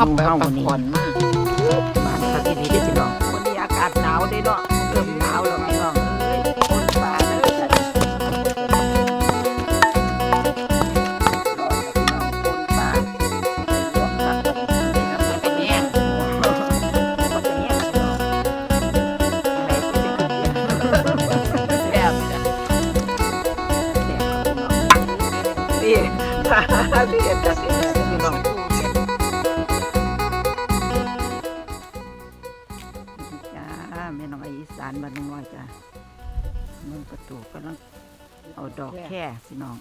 พับแบบเฮาพักผ่อนมากบ้านพักดีๆเด้อพี่น้องวันนี้อากาศหนาวเด้เนาะเริ่มหนาวแล้วพี่น้องเอ้ยคนป่าเด้อจ้ะรอพี่น้องคนป่าหลวงพักเด้อแล้วมันเป็นแย่งบ่เป็นหยังพี่น้องไหนสิเป็นแบบจ้ะแซ่บครับพี่น้ น้องไออีสานบ้านน้องน้อยจ้าเมืองประตูกำลังเอาดอกแค่พี่น้อง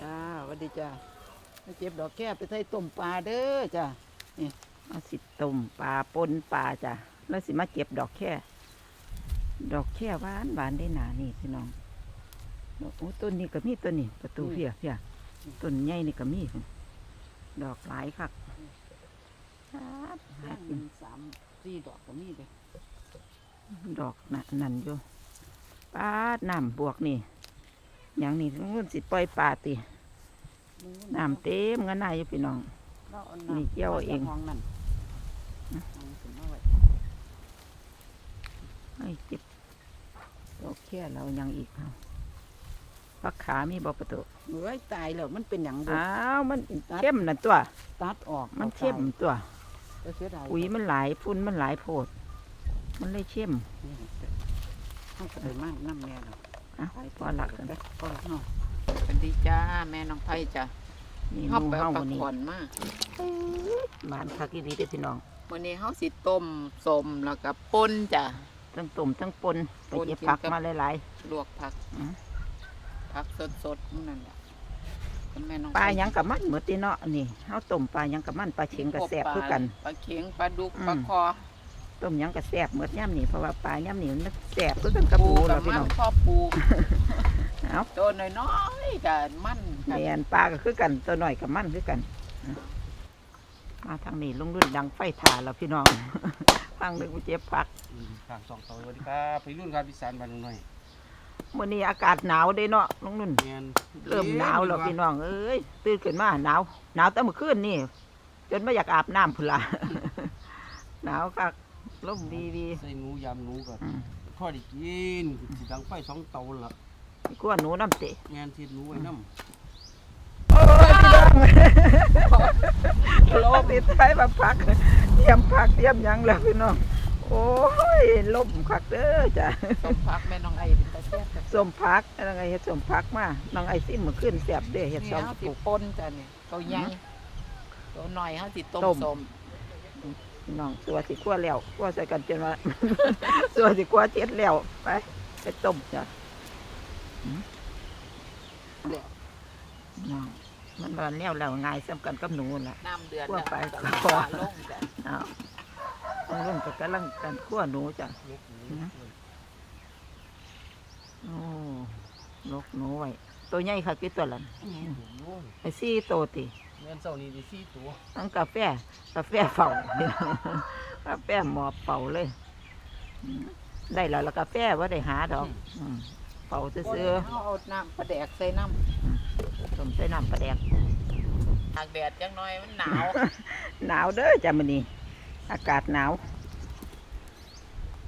จ้าสวัสดีจ้ามาเจ็บดอกแก้ไปใส่ต้มปลาเด้อจ้าเอาสิต้มปลาปนปลาจ้ะแล้วสิมาเก็บดอกแค่ ดอกแค่หวานหวานได้หนานี่พี่น้องโอ้ต้นนี้ก็มีต้นนี้ประตูเพียเพียต้นใหญ่นี่ก็มีดอกหลายคักครับหาย่างกินสามสี่ดอกก็มีเลย ดอกน่ะนั่นอยู่ปลาดน้ำบวกนี่อย่างนี้มันสิปล่อยปลาติน้ำเต็มกันนายอยู่พี่น้องเราอานี่เกี่ยวเองาจากห้องนั่นเอาขึ้นมาไว้ให้เจ็บดอกแค่เรายังอีกเอาพักขามีบอประตูเฮ้ยตายแล้วมันเป็นหยังบุอ้าวมันเข้มนั่นตัว ตัดออกมันเข้มตัว จะเสียดายปุ๋ยมันหลายฝุ่นมันหลายโพด มันเลยเข้มนี่ให้กระเดมากน้ำแม่เราอะพอละกันก็เนาะสวัสดีจ้าแม่น้องไผ่จ้านี่ชอบหมูแบบเฮาพักวันนี้ผ่อนมากบ้านคักอีดีเด้อพี่น้องวันนี้เฮาสิต้มส้มแล้วก็ป่นจ้ะทั้งต้มทั้งปนไปปนเก็บกินผักกับมาหลายลวกผักอืมผักสดๆมื้อนั่นแหละคุณแม่น้องๆปลาหยังกับมันเหมือนตีเนาะนี่เฮาต้มปลาหยังกับมันปลาเข็งกับแสบคือกันปลาเข็งปลาดุกอืมปลาคอ ต้มหยังกับแสบเหมือนย่ำนี่เพราะว่าปลาย่ำนี่มันแสบคือกันกับหมูกัเราบพี่มัน้องนพ่อปูเอา ตัวน้อยๆกับมันกันแม่นปลาก็คือกันตัวหน่อยกับมันคือกันอะมาทางนี้ลุงรุ่นดังไฟถ่าแล้วพี่น้อง ฟังนึกว่าเจ็บผักทางสองตัวสวัสดีครับพี่รุ่นครับพี่สารบ้านหน่อยมื่อนี้อากาศหนาวเด้เนาะลุงนุ่น เงียนเริ่มหนาวแล้วพี่น้องเอ้ยตื่นขึ้นมาหนาวหนาวตั้งเมื่อคืนนี่จนไม่อยากอาบน้ำพุ่นละ หนาวคัก ลมดีดีใส่หนูยำหนูกับอืมพ่อได้กินสิดังไฟสองเตาละกลัวหนูน้ำเตะงานที่หนูไว้น้โอ้ยพี่น้องลมติดท้ายมาพักเตรียมพักเตรียมหยังแล้วพี่น้องโอ้ยลมคักเด้อจ้ะต้มผักแม่น้องไอ้เป็นตาแซ่บจ้ะส้มพักอะไรเฮ็ดส้มพักมาน้องไอซิมเมื่อคืนแซ่บเด้อเฮ็ดนี่สองเฮากระสิปุกป่นจ้ะนี่ตัวใหญ่อืมตัวน้อยเฮาสิต้มต้มส้ม น้องสัวสิกลัวแล้วกลัวใส่กันจนว่าสัวสิกลัวเจ็ดแล้วไปไปต้มจ้ะหืมน้องมันร้อนแล้วแล้วง่ายสำกันกับหนูล่ะน้ำเดือดคั่วไปแล้วคั่ก็วลงจ้ะอ้าวต้องรุ่นก็กำลังกันขั้วหนูจ้ะำยกหนูอืมโอ้ลกหนูไว้ตัวใหญ่ค่ะกี่ตัวละหนูไอ้ซี่โตวติ เงินเสาร์นี้ได้สี่ตัวทั้งกาแฟกาแฟเฝ้ากาแฟหมอบเป่าเลยอืมได้แล้วแล้วกาแฟว่าได้หาดอกอืมเป่าซื้อเฮาเอาน้ำปลาแดกใส่น้ๆต้มใส่น้ำปลาแดกำตากแดดจังน้อยมันหนาว หนาวเด้อจ้ะมื้อนี้อากาศหนาว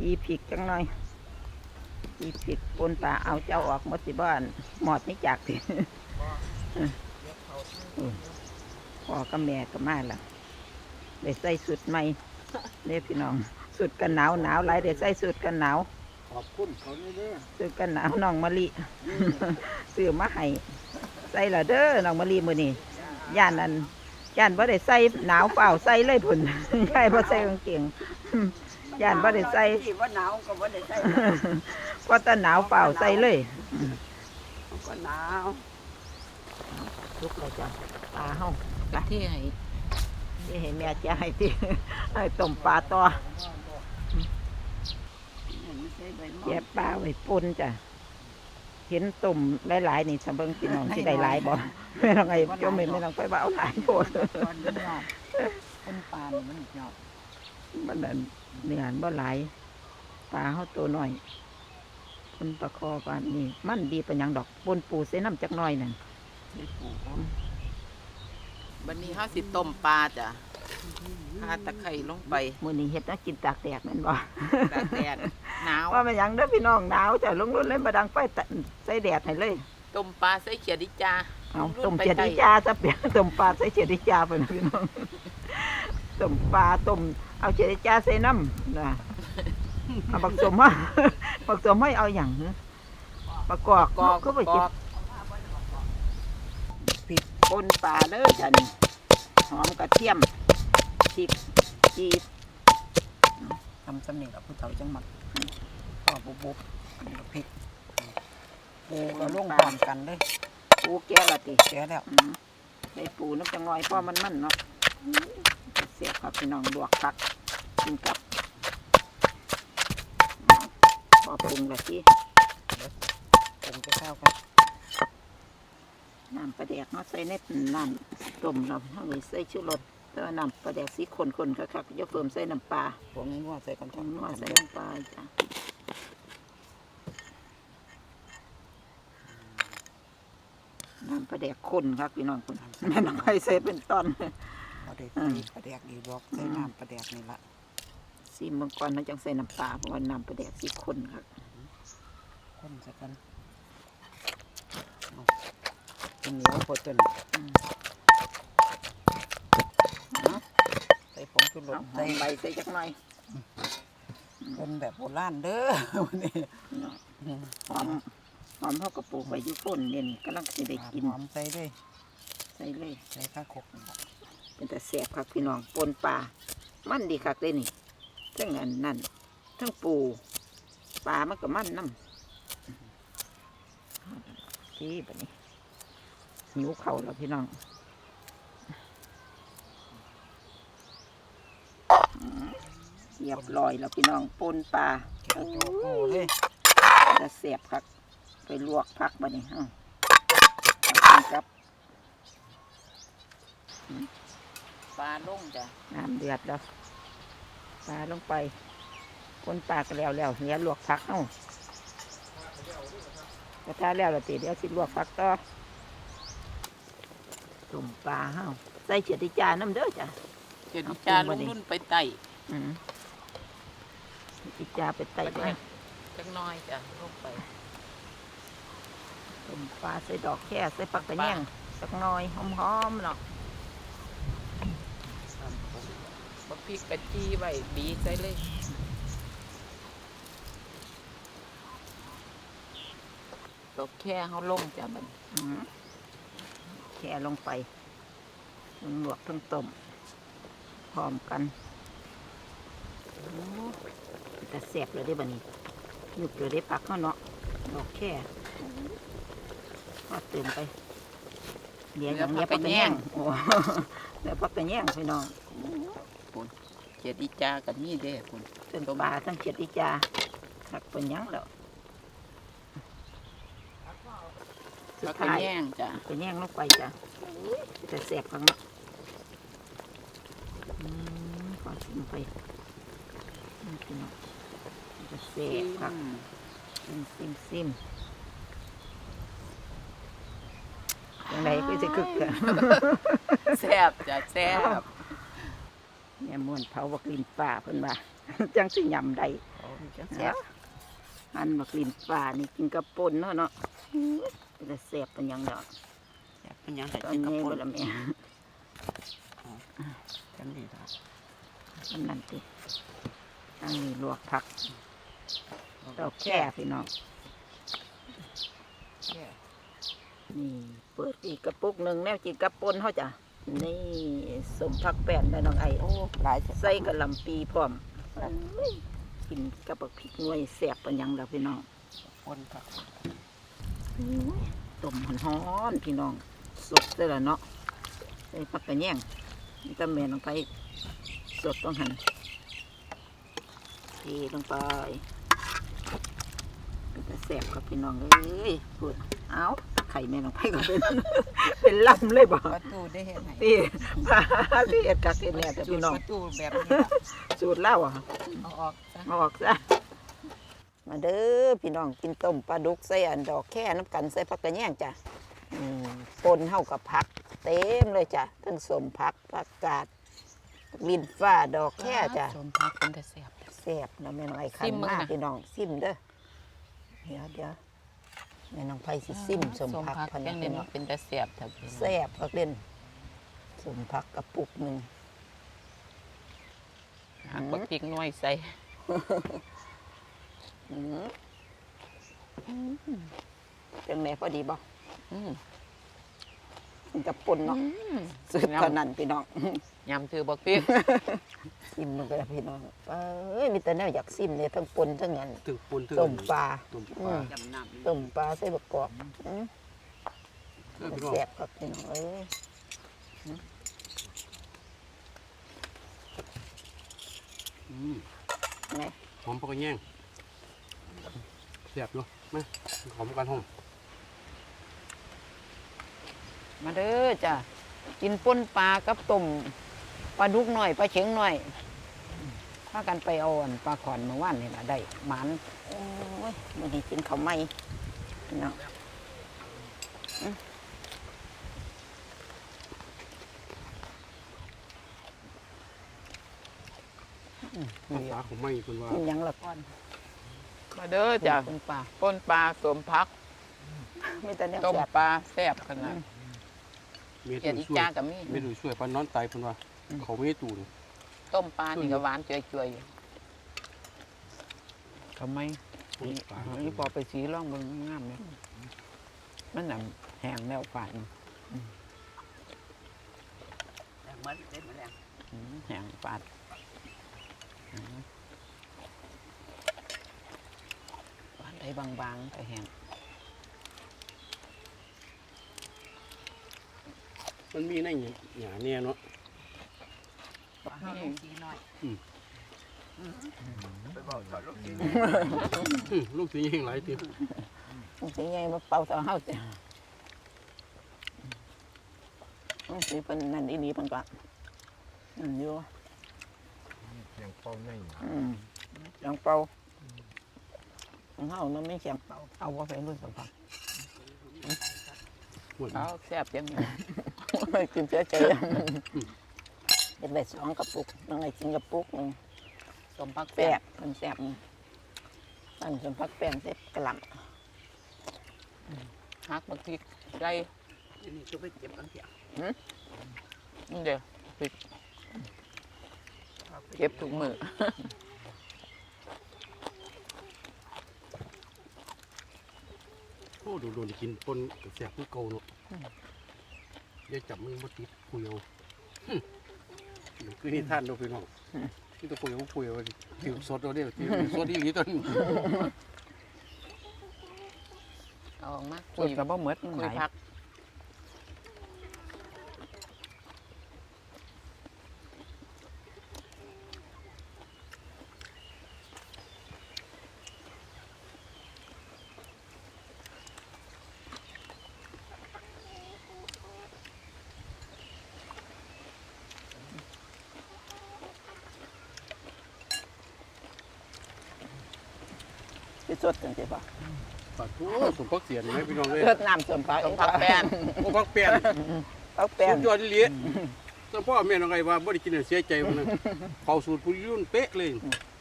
อีผิกจังหน่อยอีผิกปนปลาเอาเจ้าออกหมดสิบ้านหมอดไม่จากสิ พ่อกับแม่ก็มาแล้วได้ใส่สุดใหม่เด้อพี่น้องสุดกันหนาวหนาวหลายได้ใส่สุดกันหนาวขอบคุณเขาเด้อสุดกันหนาวน้องมะลิซื้อมาให้ใส่ละเด้อน้องมะลิมื้อนี้ย่านนั้นย่านบ่ได้ใส่หนาวเปล่าใส่เลยพุ่นใช่บ่ใส่กางเกงย่านบ่ได้ใส่ที่ว่าหนาวก็บ่ได้ใส่เพราะแต่หนาวเปล่าใส่เลยก็หนาวทุกเลยจ้ะปลาเฮา กะที่ให้นี่ให้แม่จะให้ที่ให้ต้มปลาต่อไม่ใช่ใบมอแย่ปลาไว้ป่นจ้ะเห็นตุ่มหลายๆนี่สำเบิงพี่น้องที่ได้หลายบ่ไม่ต้องไงจมไม่ไม่ต้องไปว่าเอาหลายโพดตอนนี้ยอดต้นปานมันยอดมันนั่นเนื้อบ่หลายปลาเฮาตัวน้อยคนประคอปานนี่มันดีเป็นหยังดอกปนปูใส่น้ำจักหน้อยนั่น ได้ปลูกวันนี้เฮาสิต้มปลาจ้ะพาตะไคร้ลงไปมื้อนี้เฮ็ดนะกินตากแดดแม่นบ่ตากแดดหนาวว่ามันหยังเด้อพี่น้องหนาวจ้ะลงรุ่นเลยมาดังไฟตะใส่แดดให้เลยต้มปลาใส่เขียดดิจ้าเอาลงรุ่นต้มไปเจียดไต่อีจาซะเปียต้มปลาใส่เจียดอีจาเพิ่นพี่น้องต้มปลาต้มเอาเจียดอีจาใส่น้ำนะเอาบักสมมาบักสมให้เอาหยังเหรอประกอบกอกก็ไปกกินอกผิด ปนปลาเด้อจ้ะนี่หอมกระเทียมพริกจีดทำสำเนียงกับผู้เฒ่าจังหมักก็บุบบุบอันนี้ก็พริกปูก็ลงพร้อมกันเลยปูแก้ละติเสียแล้วอืมได้ปูน้ำจังน้อยเพราะมันมันเนาะอืมเสียบครับพี่น้องลวกผักกินกับพอปรุงละทีผมจะเข้ากัน น้ำปลาแดกเนาะใส่ในน้ำต้มเราเท่านี้ใส่ชูรสแล้วน้ำปลาแดกสีคนๆคักๆอย่าเพิ่มใส่น้ำปลาผมนี่ว่าใส่กันต้จัองงนัวใส่ใส่น้ำปลาจ้ะน้ำปลาแดกคนครับพี่น้องคนแม่น้องไผ่ใส่เป็นตอนปลาแดกอืมดีปลาแดกดีบอกใส่น้ำปลาแดกนี่ละซีมังกรนะจังใส่น้ำปลาเพราะว่าน้ำปลาแดกสีคนครับคนใส่กัน เอาเป็นเหนียวโคตรนอืมเอาใส่ผงชูรเอาสใส่ใส่ใบใส่จักหน่อยเป็นแบบโบราณเด้อวันนี้พี่น้องหอมหอมเขากระปลูกไว้อยู่ต้นเนี่ยนี่กำลังสิได้กินหอมใส่ด้วยใส่เลยใส่ข้าวขกนี่ล่ะเป็นแต่แสบครับพี่น้องปนปลามันดีคักเลยนี่ทั้งอันนั่นทั้งปูปลามันก็มันน้ำที่แบบนี้ หิวเข่าวแล้วพี่น้องเรียบร้อยแล้วพี่น้องปนปลาแกงโจโก้เลยจะเสียบคักไปลวกพักบะนี่ฮะเอากินครับปลาลงจ้ะน้ำเดือดแล้วปลาลงไปคนปลาก็แล้วแล้วเนี้ยลวกพักเอ้ากระทะแล้วละตีเดี๋ยวสิลวกพักต่อ ตุ่มปลาเฮาใส่เฉียดที่จานน้ำเด้อจ้ะเจ็ดจานลงรุ่นไปไต่อืมที่จาไปไต่มาจังน้อยจ้ะลงไปตุ่มปลาใส่ดอกแค่ใส่ปักกระแยงสักหน่อยหอมๆเนาะบักพริกกะจีไว้บีใส่เลยตกแค่เขาลงจ้ะมัน อืม แค่ลงไปทั้งลวกทั้งต้มพร้อมกันโอ้แต่แสบเลยได้บันนี้หยุดเลยได้ปักเขาเนาะดอกแค่พอเติมไปเดี๋ยวอย่างเงี้ยพักกระแยงโอ้เดี๋ยวพักกระแยงพี่น้องเจ็ดอีจากันนี่เด้คุณทั้งปลาทั้งเขียดอีจาหักเป็นหยังแล้วสุ แล้ดวก็ท้ายแย่งจ้ะไปแย่งลงไปจ้ะจะแสบข้างนอกอืมขอชิมไปนี่พี่น้องจะแสบครับซิมซิมซิมยังไงก็จะคึกกันแซ่บจ้ะแซ่บแม่ม่วนเผาบักลินป่าเพิ่นว่าจังสิยำได้โอ้ยจังแซ่แซ่บบอันบักลินป่านี่กินกับป่นเนาะเนาะ อื้อเป็นแต่แสบเป็นหยังเนาะแซ่บเป็นหยังไงตอนกินกระนี้ปุบ่นละแม่จังดีจ้ะอันนั้นติอันนี้ลวกผักดอกแค่พี่น้องแค่นี่เปิดอีกกระปุกหนึ่งแนวจีกระปนเขาจ้ะนี่สมผักแป้นได้น้องไอ้โอ้หลายใส่กระหลำปีพร้อมเอ้ยกินกับบักพริกหน่วยแสบเป็นหยังแล้วพี่น้องคนค่ะอุ้ย ต้มหอนๆพี่น้องสดได้ละเนาะใส่ผักกระแยงนี่ก็แม่ลงไปสดต้องหันเทลงไปเป็นแต่แสบครับพี่น้องเอ้ยพูดเอาไข่แม่ลงไปก็เป็นเป็นลำเลยบ่ประตูได้เห็นไหมที่พาที่เอ็ดกักเอ็ดแน่แต่พี่น้องประตูแบบนี้ล่ะสูตรเล่าอะเอาออกจ้ะเอาออกซะ มาเด้อพี่น้องกินต้มปลาดุกใส่อันดอกแค่น้ำกันใส่ผักกระแยงจ้ะอืมปนเท่ากับผัก เต็มเลยจ้ะทั้งสมผักผักกาดลินฟ้าดอกแค่จ้ะสมพักเป็นแต่แซ่บแซ่บเนาะแม่น้องไอ้ขัซินมมึงมากน่ะพี่น้องซิมเด้อเดี๋ยวเดี๋ยวแม่น้องไผสิซิมสมพักพะยันะงพี่เล่นน้องเป็นแต่แซ่บแต่พี่น้องแซ่บพักเล่นสมพักกระปุกหนึ่งหักบักพริกน้อยใส่ อืมจังไหนพอดีบ่อืมมันกับปนเนาะสุดเท่านั้นพี่น้องยำถือบักพริกซิมมันก็ได้พี่น้องเอ้ยมีแต่แนวอยากซิมเลยทั้งปนทั้งนั้นถึงปนถึงต้มปลาต้มปอืลามจำน้ำต้มปลาใส่บกกอกอืมเออพี่น้องแซ่บครับพี่น้องเอ้ยอืมไหนหอมปลากระแยง แซ่บอยู่มาหอมกันหอมมาเด้อจ้ะกินป่นปลากับต้มปลาดุกหน่อยปลาเข็งหน่อยพากันไปเอาอันปลาขอนเมื่อวานนี่ล่ะได้หมานโอ้ยมันนี้กินข้าวไหม้พี่น้องต้มปลาของไม่คนว่ากินหยังละก่อน มาเด้อจ้ะต้มปลาป่นปลาสวมพัก มีแต่แนวต้มแซ่บปลาแซ่บขนาดเมียเกียดูดอีช่วยจ้ากับมีเมียดูช่วยปลานอนตายคนว่าเขาไม่ให้ตูนต้มปลานี่ก็หวานเจือยๆอยู่ทำไมต้มปลาอันนี้พอไปสีร่องมันงามเลยมันหนำแห้งแล้วฝาดอืมอืมแห้งฝาดอืมหวานได้ บางๆแต่แห้งมันมีในหยาเนี่ยเนาะอืมลูกสีแห้งหลายทีมันสิไงมาเป่าเต่าเฮาจ้ะมันสิเป็นนั่นอีนี้เพิ่นก็นั่นอยู่ยังเป้าในอืมเสียงเป่า ของเฮามันไม่เสียงเป่าเอาว่าไปรุ่นสัมผัสหมดเอาแซ่บยังไงไม่กินเสียใจเป็นไปสองกระปุกยังไงกินกระปุกหนึ่งสมพักแซ่แซ่บบมันแซ่บตั้งส่วนพักแป้งเสร็จกระหล่ฮักบักพริกได้นี่จะไปเก็บกันเถอะนี่เดี๋ยวพริกเก็บถุงมือ โอ้โดนโดนกินปนกับแซ่บคือเก่าเนาะเดี๋ยวจับมือมาติดคุยเอาหึนี่คือนี่ท่านเราพี่น้องนี่ตัวคุยเอาคุยเอาติวสดเราเด้อติวสดที่หลีต้นเอาออกมาำคุยกับบ่เหมือดคุยพัก สิสดจังสิป่ะปาดทูสมพักเสียนไหมพี่น้องเลยเลือดน้ำส่วนพักสมพักแป้นโอ้พักเปลี่ยนพักแป้สุงดยอดอีหลีแต่พ่อแม่น้องไงว่าบ่ได้กินแล้วเสียใจมันนะเขาสูตรผู้ยุ่นเป๊ะเลย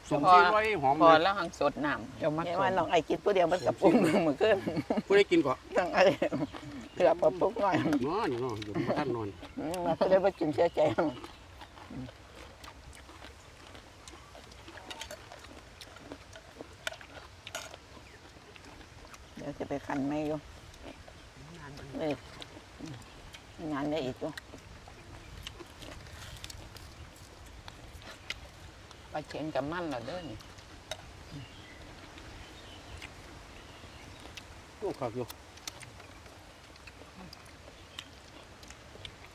สมชีไว้หอมพอเลยแล้วหังสดน้ำเดี๋ยวมาเนี่ยสว่ามน้องไอ้กินตัวเดียวมันกระปุกหนึ่งมือขึ้นผู้ได้กินก่อนน้องไอ้เกือบกระปุกหน่อยนอนอยู่เนาะอยู่ท่านนอนอืมมันก็เลยว่ากินเสียใจเดี๋ยว จะไปคันไม่อยู่เอ้ยงานได้อีกอยู่ปลาเข็งกับมันเหรอเด้อนี่โอ้ครับอยู่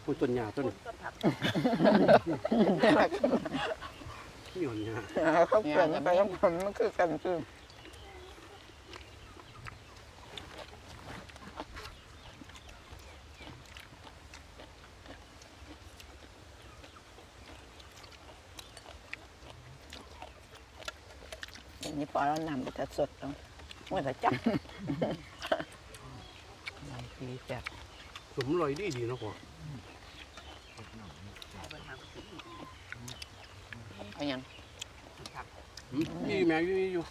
ผู้ต้นหญ้าต้นนี่หอนหญ้าเขาเปลี่ยนไปแล้วผมมันคือกันคือ อย่างนี้พอแล้วนำไปจะสดตรงเมื่อจะจับหลายปีแซ่บสมลอยดีดีเนาะพ่อเอาหยังหืมมีอยู่แม่อยู่มีอยู่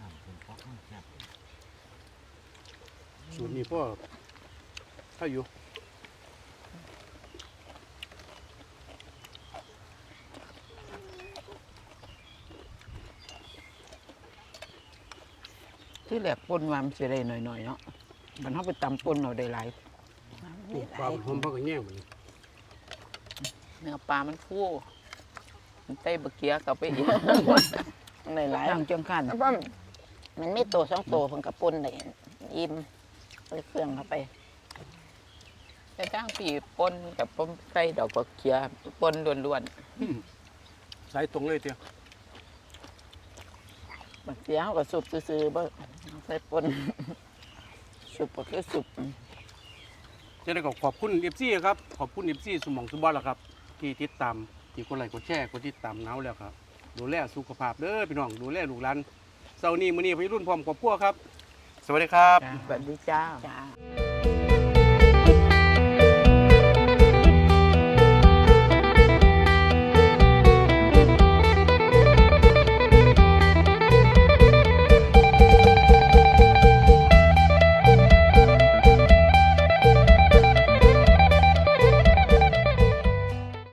น้ำเป็นฟักมันแซ่บสูตรนี้พ่อถ้าอยู่ แหลกปนวามันสิได้หน่อยๆเนาะมันเฮาไปตำปนเอาได้หลายปลูกปลาหอมพักกันแย่งมันเนื้อปลามันฟูมันไต้บะเกียกับไปอีกในหลายจังจังคันแล้วก็มันมีตัวสองตัวเพิ่นกระปุนได้อิ่มเลยเครื่องเข้าไปแต่จ้างปีปนกับปนไส้ดอกบะเกียปนล้วนสายตรงเลยเตียว บางเสียเขาก็สุบซื่อๆบ่ใส่ปน สุบก็คือสุบจะได้ก็ขอบคุณเอฟซีครับขอบคุณเอฟซีสมองสุบอลละครับ ที่ติดตามที่กดไลค์กดแชร์กดติดตามเนาแล้วครับ ดูแลสุขภาพเด้อพี่น้องดูแลลูกหลานเสาร์นี้มื้อนี้พี่รุ่นพร้อมครอบครัวครับ สวัสดีครับๆสวัสดีจ้า จ้า